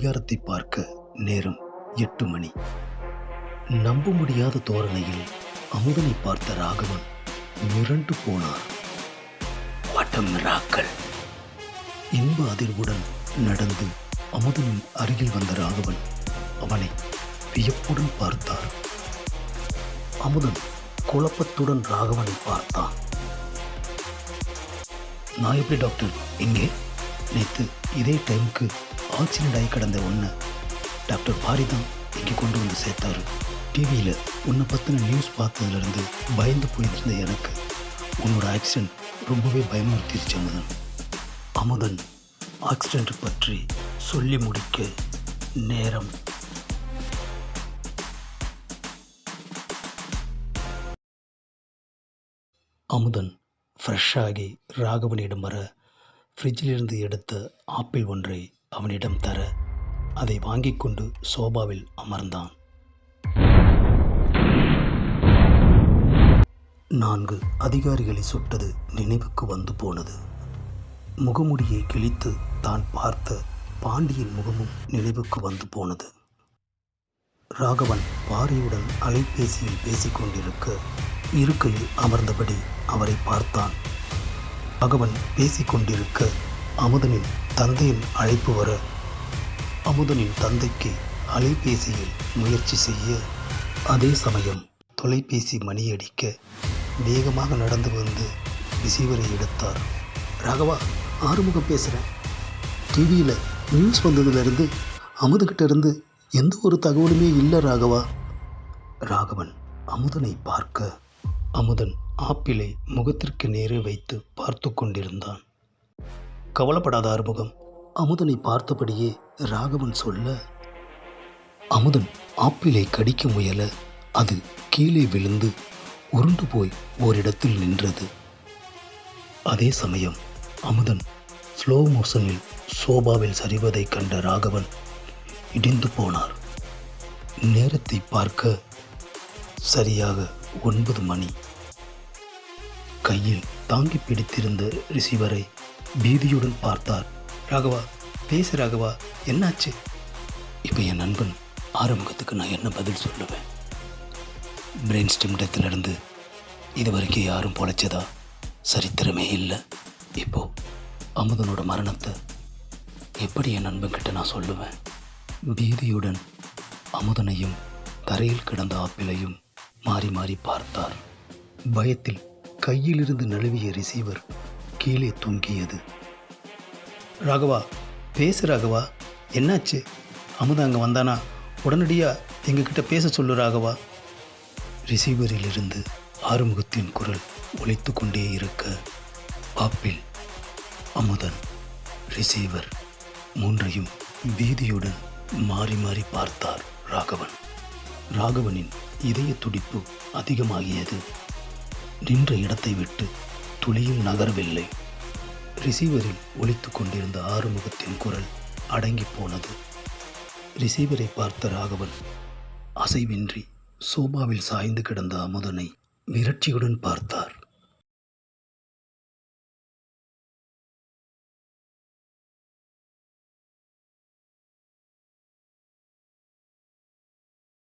கடிகாரத்தை பார்க்க நேரம் எட்டு மணி. நம்ப முடியாத தோரணையில் அமுதனை பார்த்த ராகவன் மிரண்டு போனார். வட்டம் இன்ப அதிர்வுடன் நடந்து அமுதனின் அருகில் வந்த ராகவன் அவனை வியப்புடன் பார்த்தார். அமுதன் குழப்பத்துடன் ராகவனை பார்த்தான். நான் எப்படி டாக்டர்? இங்கே? நேற்று இதே டைமுக்கு ஆக்சிடென்ட் ஆகி கிடந்த ஒன்று டாக்டர் பாரி தான் இங்கே கொண்டு வந்து சேர்த்தாரு. டிவியில் உன்னை பற்றின நியூஸ் பார்த்ததுலேருந்து பயந்து போயிருந்த எனக்கு உன்னோட ஆக்சிடென்ட் ரொம்பவே பயமுறுத்திருச்சு அமுதன். அமுதன் ஆக்சிடென்ட் பற்றி சொல்லி முடிக்க நேரம். அமுதன் ஃப்ரெஷ்ஷாகி ராகவனிடம் வர ஃப்ரிட்ஜிலிருந்து எடுத்த ஆப்பிள் ஒன்றை அவனிடம் தர அதை வாங்கிக் கொண்டு சோபாவில் அமர்ந்தான். நான்கு அதிகாரிகளை சுட்டது நினைவுக்கு வந்து போனது. முகமுடியை கிழித்து தான் பார்த்த பாண்டியின் முகமும் நினைவுக்கு வந்து போனது. ராகவன் பாரியுடன் அலைபேசியில் பேசிக்கொண்டிருக்க இருக்கையில் அமர்ந்தபடி அவரை பார்த்தான். ராகவன் பேசிக்கொண்டிருக்க அமுதனின் தந்தையின் அழைப்பு வர அமுதனின் தந்தைக்கு அலைபேசியில் முயற்சி செய்ய அதே சமயம் தொலைபேசி மணியடிக்க வேகமாக நடந்து வந்து ரிசீவரை எடுத்தார். ராகவா ஆறுமுகம் பேசுகிறேன் டிவியில் நியூஸ் வந்ததுலேருந்து அமுதுகிட்ட இருந்து எந்த ஒரு தகவலுமே இல்லை ராகவா. ராகவன் அமுதனை பார்க்க அமுதன் ஆப்பிளை முகத்திற்கு நேரே வைத்து பார்த்து கொண்டிருந்தான். கவலைப்படாத ஆறுமுகம் அமுதனை பார்த்தபடியே ராகவன் சொல்ல அமுதன் ஆப்பிளை கடிக்க முயல அது கீழே விழுந்து உருண்டு போய் ஓரிடத்தில் நின்றது. அதே சமயம் அமுதன் ஸ்லோ மோஷனில் சோபாவில் சரிவதைக் கண்ட ராகவன் இடிந்து போனார். நேரத்தை பார்க்க சரியாக ஒன்பது மணி. கையில் தாங்கி பிடித்திருந்த ரிசீவரை பீதியுடன் பார்த்தார். ராகவா பேசு ராகவா என்னாச்சு? இப்போ என் நண்பன் ஆரம்பத்துக்கு நான் என்ன பதில் சொல்லுவேன்? பிரெயின் ஸ்டிம்டத்திலிருந்து இது வரைக்கும் யாரும் பொழைச்சதா? சரித்திரமே இல்லை. இப்போ அமுதனோட மரணத்தை எப்படி என் நண்பன்கிட்ட நான் சொல்லுவேன்? பீதியுடன் அமுதனையும் தரையில் கிடந்த ஆப்பிளையும் மாறி மாறி பார்த்தார். பயத்தில் கையிலிருந்து நழுவிய ரிசீவர் கீழே தொங்கியது. ராகவா பேசு ராகவா என்னாச்சு? அமுதா அங்கே வந்தானா? உடனடியாக எங்ககிட்ட பேச சொல்லு ராகவா. ரிசீவரிலிருந்து ஆறுமுகத்தின் குரல் ஒழித்து கொண்டே இருக்க ஆப்பிள் அமுதன் ரிசீவர் மூன்றையும் பீதியுடன் மாறி மாறி பார்த்தார் ராகவன். ராகவனின் இதய துடிப்பு அதிகமாகியது. நின்ற இடத்தை விட்டு துளியும் நகரவில்லை. ரிசீவரில் ஒழித்து கொண்டிருந்த ஆறுமுகத்தின் குரல் அடங்கி போனது. ரிசீவரை பார்த்த ராகவன் அசைவின்றி சோபாவில் சாய்ந்து கிடந்த அமுதனை விரட்சியுடன் பார்த்தார்